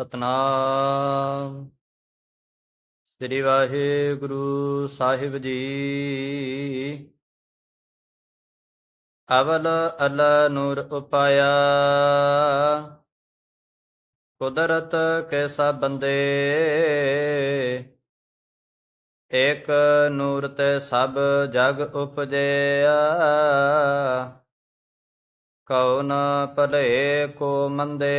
ਸਤਨਾਮ। ਸ੍ਰੀ ਵਾਹਿਗੁਰੂ ਸਾਹਿਬ ਜੀ। ਅਵਲ ਅਲ ਨੂਰ ਉਪਾਇਆ। ਕੁਦਰਤ ਕੇ ਬੰਦੇ। ਏਕ ਨੂਰ ਤੇ ਸਭ ਜਗ ਉਪਜਿਆ। ਕਉ ਨ ਭਲੇ ਕੋ ਮੰਦੇ।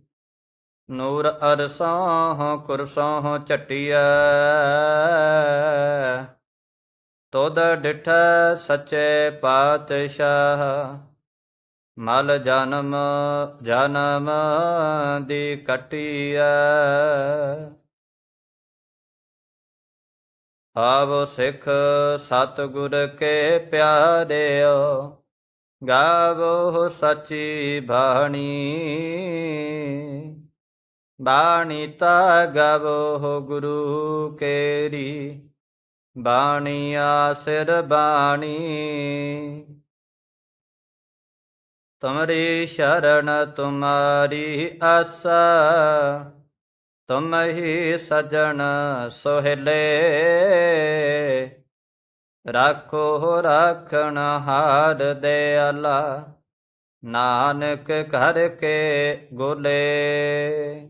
ਨੂਰ ਅਰਸਾਂ ਕੁਰਸਾਂ ਚਟਿਐ ਤੋਦ ਡਿਠੈ ਸੱਚੇ ਪਾਤਸ਼ਾਹ, ਮਲ ਜਨਮ ਜਨਮ ਦੀ ਕਟਿਐ। ਆਵੋ ਸਿੱਖ ਸਤਿਗੁਰ ਕੇ ਪਿਆਰਿਓ, ਗਾਵੋ ਸਚੀ ਬਾਣੀ। ਬਾਣੀ ਤਾ ਗਵੋ ਗੁਰੂ ਕੇਰੀ। ਬਾਣੀ ਆਸਿਰ ਬਾਣੀ। ਤੁਮਰੀ ਸ਼ਰਨ ਤੁਮਾਰੀ ਆਸਾ। ਤੁਮ ਹੀ ਸਜਣ ਸੋਹਿਲੇ। ਰਾਖੋ ਰਾਖਣ ਹਾਰ ਦਿਆਲਾ ਨਾਨਕ ਘਰ ਕੇ ਗੋਲੇ।